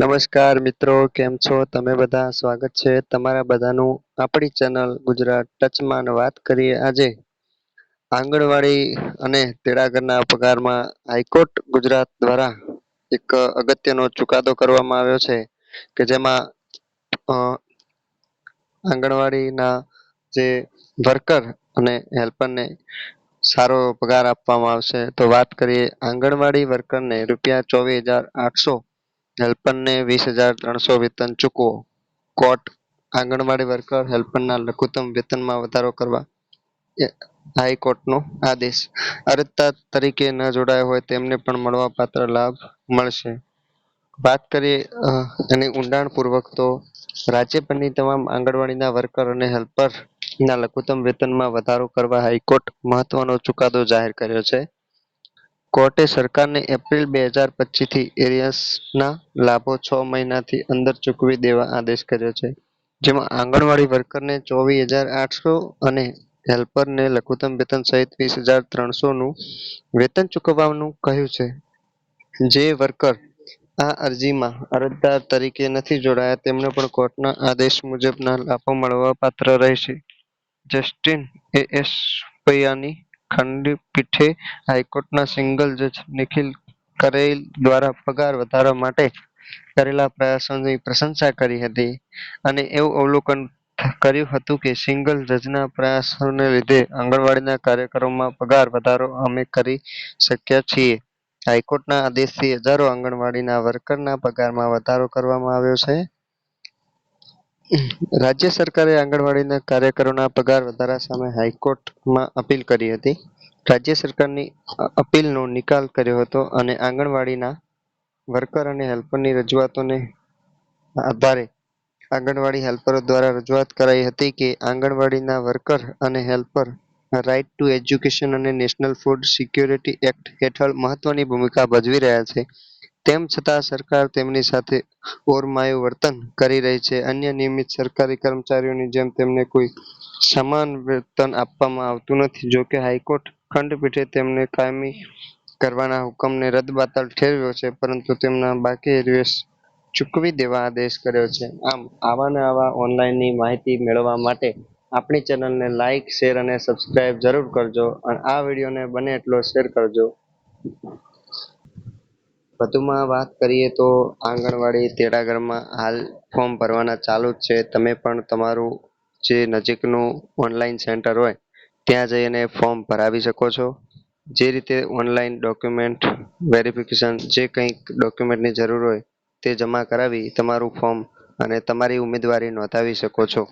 નમસ્કાર મિત્રો, કેમ છો? તમે બધા? સ્વાગત છે તમારા બધાનું આપણી ચેનલ ગુજરાત ટચમાં. વાત કરીએ આજે આંગણવાડી અને તેડાગરના પગારમાં હાઈકોર્ટ ગુજરાત દ્વારા એક અગત્યનો ચુકાદો કરવામાં આવ્યો છે કે જેમાં આંગણવાડીના જે વર્કર અને હેલ્પરને સારો પગાર આપવામાં આવશે. તો વાત કરીએ આંગણવાડી વર્કરને રૂપિયા ચોવીસ હજાર આઠસો હેલ્પરને વીસ હજાર ત્રણસો વેતન ચૂકવો. કોર્ટ, આંગણવાડી વર્કર હેલ્પરના લઘુત્તમ વેતનમાં વધારો કરવા. હાઈકોર્ટનો આદેશ. અરજદાર તરીકે ન જોડાયા હોય તેમને પણ મળવાપાત્ર લાભ મળશે. વાત કરીએ અને ઊંડાણપૂર્વક તો રાજ્યભરની તમામ આંગણવાડીના વર્કર અને હેલ્પરના લઘુત્તમ વેતનમાં વધારો કરવા હાઈકોર્ટ મહત્વનો ચુકાદો જાહેર કર્યો છે. કોર્ટે સરકારને એપ્રિલ બે હજાર પચીસથી એરિયસના લાભો છ મહિનાથી અંદર ચૂકવી દેવા આદેશ કર્યો છે. જેમાં આંગણવાડી વર્કરને ચોવીસ હજાર આઠસો અને હેલ્પરને લઘુત્તમ વેતન સહિત વીસ હજાર ત્રણસોનું વેતન ચૂકવવાનું કહ્યું છે. જે વર્કર આ અરજીમાં અરજદાર તરીકે નથી જોડાયા, તેમને પણ કોર્ટના આદેશ મુજબના લાભો મળવા પાત્ર રહેશે. જસ્ટિન એ એસ પૈયાની ખંડપીઠે હાઈકોર્ટના સિંગલ જજ નિખિલ કરેલ દ્વારા પગાર વધારવા માટે કરેલા પ્રયાસોની પ્રશંસા કરી હતી અને એવું અવલોકન કર્યું હતું કે સિંગલ જજના પ્રયાસોને લીધે આંગણવાડીના કાર્યકરોમાં પગાર વધારો અમે કરી શક્યા છીએ. હાઈકોર્ટના આદેશથી હજારો આંગણવાડીના વર્કરના પગારમાં વધારો કરવામાં આવ્યો છે. રાજ્ય સરકારે આંગણવાડીના કાર્યકરોના પગાર વધારા સામે હાઈકોર્ટમાં અપીલ કરી હતી. રાજ્ય સરકારની અપીલનો નિકાલ કર્યો હતો અને આંગણવાડીના વર્કર અને હેલ્પરની રજૂઆતોને આધારે આંગણવાડી હેલ્પરો દ્વારા રજૂઆત કરાઈ હતી કે આંગણવાડીના વર્કર અને હેલ્પર રાઇટ ટુ એજ્યુકેશન અને નેશનલ ફૂડ સિક્યોરિટી એક્ટ હેઠળ મહત્વની ભૂમિકા ભજવી રહ્યા છે. તેમ છતાં સરકાર તેમની સાથે ઓરમાયું વર્તન કરી રહી છે. અન્ય નિયમિત સરકારી કર્મચારીઓની જેમ તેમને કોઈ સમાન વેતન આપવામાં આવતું નથી. જોકે હાઈકોર્ટ ખંડપીઠે તેમને કાયમી કરવાના હુકમને રદબાતલ ઠેરવ્યો છે, પરંતુ તેમના બાકી એરિયર્સ ચૂકવી દેવા આદેશ કર્યો છે. આમ, આવા ને આવા ઓનલાઈનની માહિતી મેળવવા માટે આપણી ચેનલને લાઇક શેર અને સબસ્ક્રાઇબ જરૂર કરજો. અને આ વિડીયોને બને એટલો શેર કરજો. વધુમાં વાત કરીએ તો આંગણવાડી તેડાગરમાં હાલ ફોર્મ ભરવાના ચાલુ જ છે. તમે પણ તમારું જે નજીકનું ઓનલાઈન સેન્ટર હોય, ત્યાં જઈને ફોર્મ ભરાવી શકો છો. જે રીતે ઓનલાઈન ડોક્યુમેન્ટ વેરિફિકેશન જે કંઈક ડોક્યુમેન્ટની જરૂર હોય તે જમા કરાવી તમારું ફોર્મ અને તમારી ઉમેદવારી નોંધાવી શકો છો.